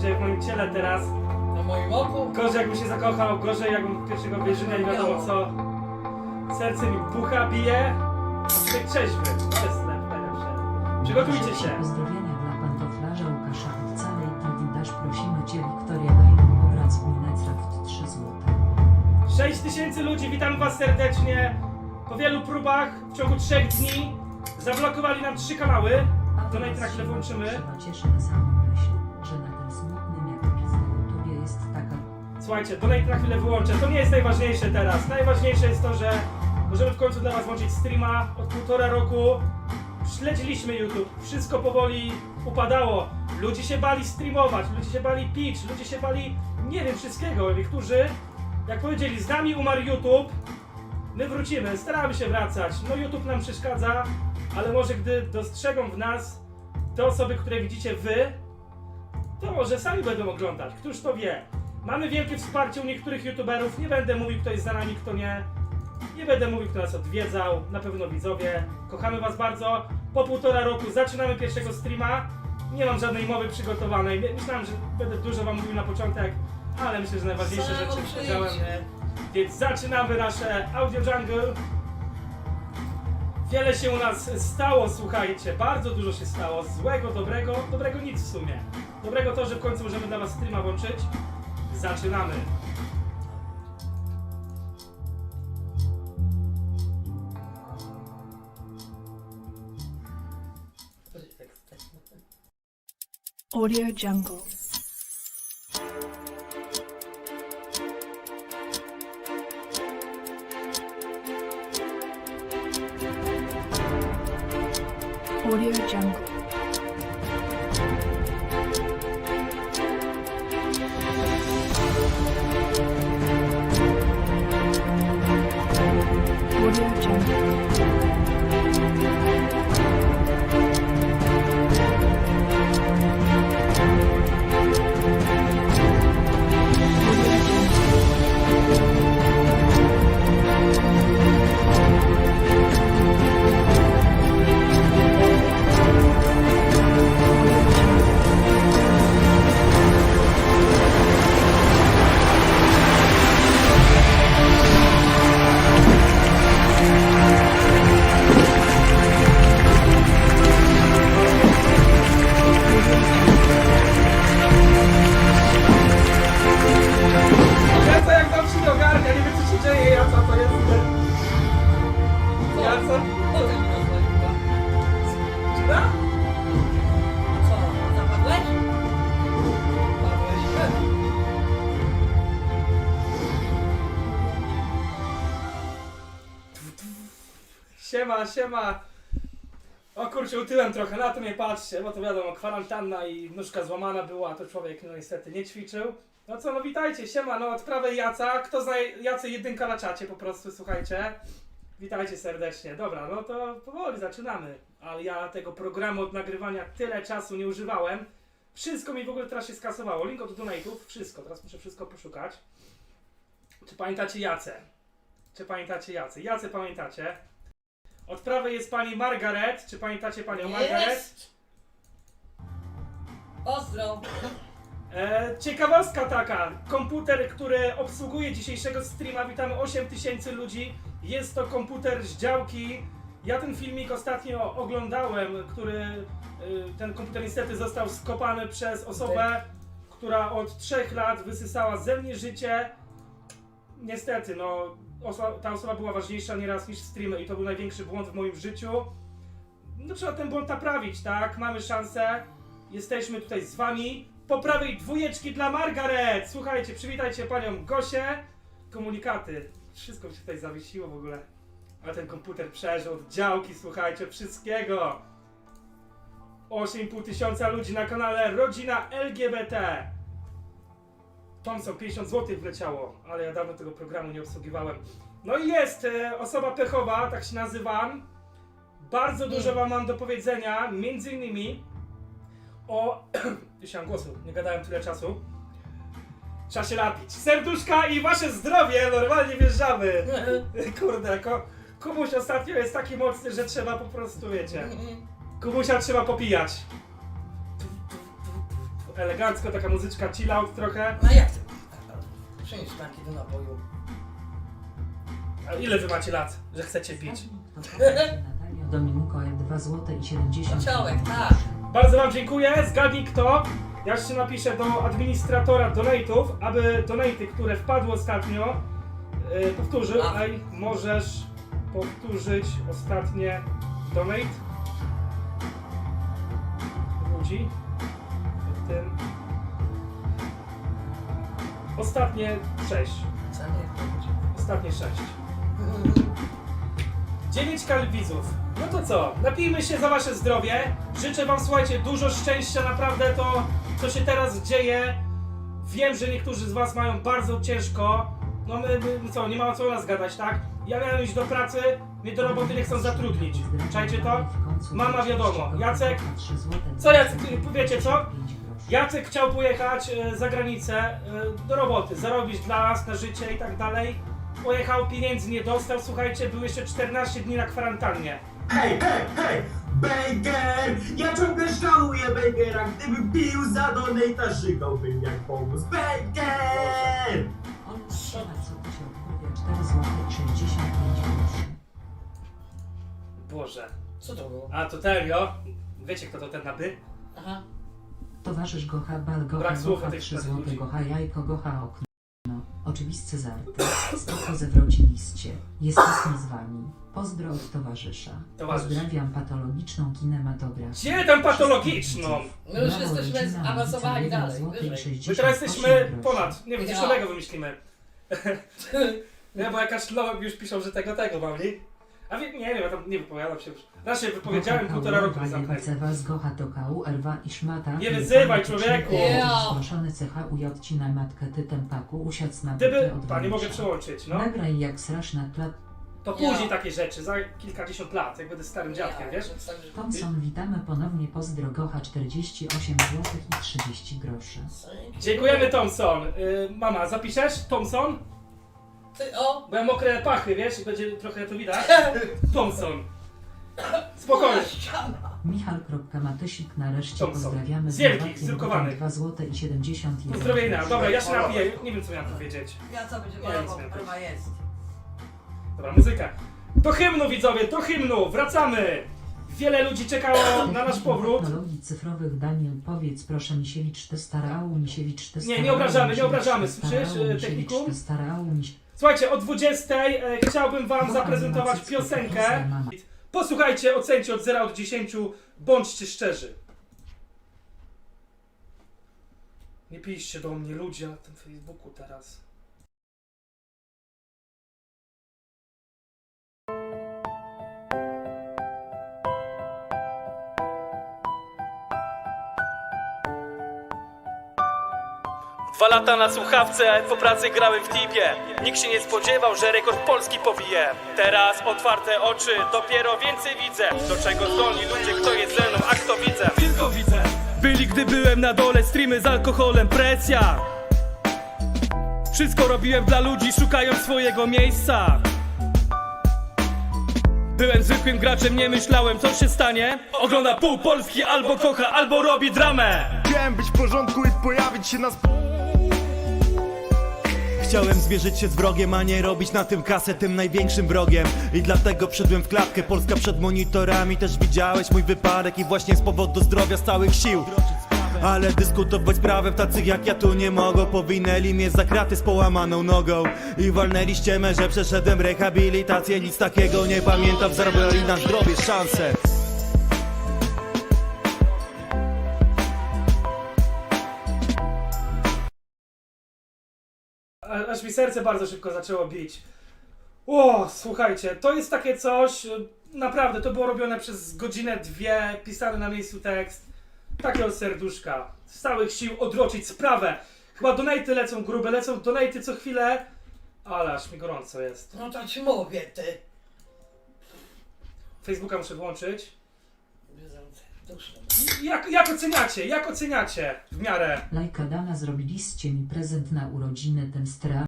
się dzieje w moim ciele teraz. Na moim oku? Gorzej jakbym się zakochał, gorzej jakbym pierwszego wierzynia i wiadomo co. Serce mi bucha, bije. Człowiek trzeźwy. To jest najlepsze. Przygotujcie się. Pozdrowienia dla pantoflarza Łukasza od całej gildii Dasz prosimy Cię Wiktorię Najmą obrad swój Netcraft 3 złote. 6 tysięcy ludzi, witam was serdecznie. Po wielu próbach w ciągu 3 dni zablokowali nam trzy kanały. To na teraz chwilę się włączymy. Chyba cieszy na samą myśl, Słuchajcie, donate na chwilę wyłączę. To nie jest najważniejsze teraz. Najważniejsze jest to, że możemy w końcu dla was włączyć streama od półtora roku. Śledziliśmy YouTube. Wszystko powoli upadało. Ludzie się bali streamować, ludzie się bali pitch, ludzie się bali nie wiem wszystkiego. Niektórzy, jak powiedzieli, z nami umarł YouTube. My wrócimy, staramy się wracać. No YouTube nam przeszkadza, ale może gdy dostrzegą w nas te osoby, które widzicie wy, to może sami będą oglądać. Któż to wie? Mamy wielkie wsparcie u niektórych youtuberów. Nie będę mówił, kto jest za nami, kto nie. Nie będę mówił, kto nas odwiedzał. Na pewno widzowie. Kochamy Was bardzo. Po półtora roku zaczynamy pierwszego streama. Nie mam żadnej mowy przygotowanej. My- Myślałem, że będę dużo Wam mówił na początek, ale myślę, że najważniejsze Samo rzeczy przyjdzie. powiedziałem. Więc zaczynamy nasze Audio Jungle. Wiele się u nas stało, słuchajcie, bardzo dużo się stało. Złego, dobrego, dobrego nic w sumie. Dobrego to, że w końcu możemy dla was streama włączyć. Zaczynamy. Audio Jungle. Audio Jungle. Siema, siema. O kurczę, utyłem trochę, na to nie patrzcie, bo to wiadomo, kwarantanna i nóżka złamana była, to człowiek no niestety nie ćwiczył. No co, no witajcie, siema, no od prawej Jaca, kto zna Jacy jedynka na czacie po prostu, słuchajcie. Witajcie serdecznie. Dobra, no to powoli zaczynamy. Ale ja tego programu od nagrywania tyle czasu nie używałem. Wszystko mi w ogóle teraz się skasowało. Link od donate'ów, wszystko. Teraz muszę wszystko poszukać. Czy pamiętacie Jacę? Czy pamiętacie Jacę? Jacę pamiętacie? Od prawej jest pani Margaret. Czy pamiętacie panią Margaret? Jest! Pozdro! E, ciekawostka taka. Komputer, który obsługuje dzisiejszego streama, witamy 8000 ludzi. Jest to komputer z działki. Ja ten filmik ostatnio oglądałem, który y, ten komputer niestety został skopany przez osobę, która od 3 lat wysysała ze mnie życie. Niestety, no, osoba, ta osoba była ważniejsza nieraz niż streamy i to był największy błąd w moim życiu. No trzeba ten błąd naprawić, tak? Mamy szansę. Jesteśmy tutaj z wami. Po prawej dwójeczki dla Margaret. Słuchajcie, przywitajcie panią Gosię. Komunikaty. Wszystko mi się tutaj zawiesiło w ogóle. A ten komputer przeżył działki, słuchajcie, wszystkiego. 8,5 tysiąca ludzi na kanale Rodzina LGBT. Thompson 50 zł wleciało, ale ja dawno tego programu nie obsługiwałem. No i jest e, osoba pechowa, tak się nazywam. Bardzo dużo wam mam do powiedzenia, między innymi o... Dzisiaj głosu, nie gadałem tyle czasu. Trzeba się napić. Serduszka i wasze zdrowie, normalnie wjeżdżamy. Kurde, ko, Kubuś ostatnio jest taki mocny, że trzeba po prostu, wiecie. Kubusia trzeba popijać. Elegancko, taka muzyczka chill out trochę. No jak ty? Przynieś taki do napoju. A ile wy macie lat, że chcecie pić? Natalia Dominiko 2 zł i 70 Ociołek, tak. Bardzo wam dziękuję, zgadnij kto. Ja jeszcze napiszę do administratora donate'ów, aby donate'y, które wpadły ostatnio, yy, powtórzył. A. Ej, możesz powtórzyć ostatnie donate? Ludzi. Tym. Ostatnie sześć. Co nie Ostatnie sześć. 9 kalwizów. No to co? Napijmy się za wasze zdrowie. Życzę wam, słuchajcie, dużo szczęścia. Naprawdę to, co się teraz dzieje. Wiem, że niektórzy z was mają bardzo ciężko. No my, my, co, nie ma o co nas gadać, tak? Ja miałem iść do pracy, mnie do roboty nie chcą zatrudnić. Czajcie to? Mama wiadomo. Jacek? Co Jacek, wiecie co? Jacek chciał pojechać e, za granicę e, do roboty, zarobić dla nas na życie i tak dalej. Pojechał, pieniędzy nie dostał, słuchajcie, był jeszcze 14 dni na kwarantannie. Hej, hej, hej! Banger! Ja ciągle żałuję Bangera, gdybym pił za donata, żygałbym jak pomóc. Banger! On trzyma co się odmawia 4 zł i 65 groszy. Boże. Co to było? A to Telio. Wiecie kto to ten naby? Aha. Towarzysz Gocha Bal Gocha Brak słów Gocha tej 3 sprawie zł ludzi. Gocha Jajko Gocha Okno. No, oczywiste żarty. Spoko zewrociliście. Jesteśmy z wami. Pozdro od towarzysza. Towarzysz. Pozdrawiam patologiczną kinematografię. Gdzie tam patologiczną? My już jesteśmy zaawansowani dalej, wyżej. My teraz jesteśmy ponad, nie wiem, coś Ja. nowego wymyślimy. Nie, bo jakaś lowa już piszą, że tego, tego mam, nie? A wie, nie wiem, ja tam nie wypowiadam się już. Raz się wypowiedziałem, półtora roku zamknęli. Cewa z Gocha to kału, erwa i szmata. Nie wyzywaj, człowieku! Ja. Zgłoszony cecha ujodci na matkę tytem paku, usiadł na Gdyby, pa, nie mogę przełączyć, no. Nagraj jak srasz na plat. To później takie rzeczy, za kilkadziesiąt lat, jak będę starym dziadkiem, wiesz? Thompson, witamy ponownie, pozdro Gocha 48 zł i 30 groszy. Dziękujemy Thompson. Y, mama, zapiszesz? Thompson? Ty, o! Bo ja mokre pachy, wiesz, i będzie trochę to widać. Thompson. Spokojnie. Ściana. Michal.matysik nareszcie Thompson. pozdrawiamy Z wielkich, zdrukowanych. 2 zł i 71 Pozdrowienia. Dobra, ja się napiję, nie wiem co miałem powiedzieć. Ja co będzie Nie, nic nie jest. Dobra, muzyka. Do hymnu widzowie, do hymnu, wracamy! Wiele ludzi czekało na nasz powrót. Technologii cyfrowych Daniel powiedz proszę Misiewicz te starał, Misiewicz te Nie, nie starał, obrażamy, nie Misiewicz obrażamy, słyszysz, starał, e, Misiewicz technikum? te starał, Miś- Słuchajcie, o 20 e, chciałbym wam zaprezentować piosenkę. Posłuchajcie, ocencie od 0 do 10, bądźcie szczerzy. Nie piszcie do mnie ludzie na tym Facebooku teraz. Dwa lata na słuchawce, po pracy grałem w tipie. Nikt się nie spodziewał, że rekord Polski pobije. Teraz otwarte oczy, dopiero więcej widzę. Do czego zdolni ludzie, kto jest ze mną, a kto widzę. Tylko widzę. Byli, gdy byłem na dole, streamy z alkoholem, presja. Wszystko robiłem dla ludzi, szukając swojego miejsca. Byłem zwykłym graczem, nie myślałem co się stanie Ogląda pół Polski, albo kocha, albo robi dramę Chciałem być w porządku i pojawić się na sp... Chciałem zmierzyć się z wrogiem, a nie robić na tym kasę tym największym wrogiem. I dlatego wszedłem w klatkę, Polska przed monitorami. Też widziałeś mój wypadek i właśnie z powodu zdrowia z całych sił. Ale dyskutować z prawem tacy jak ja tu nie mogą. Powinęli mnie za kraty z połamaną nogą. I walnęli ściemę, że przeszedłem rehabilitację. Nic takiego nie pamiętam, zarobili na zdrowie szansę aż mi serce bardzo szybko zaczęło bić. O, słuchajcie, to jest takie coś, y, naprawdę, to było robione przez godzinę, dwie, pisany na miejscu tekst. Takie od serduszka. Z całych sił odroczyć sprawę. Chyba donaty lecą grube, lecą donaty co chwilę. Ale aż mi gorąco jest. No to ci mówię, ty. Facebooka muszę włączyć. Jak, jak oceniacie? Jak oceniacie? W miarę. Lajka Dana zrobiliście mi prezent na urodziny ten stra.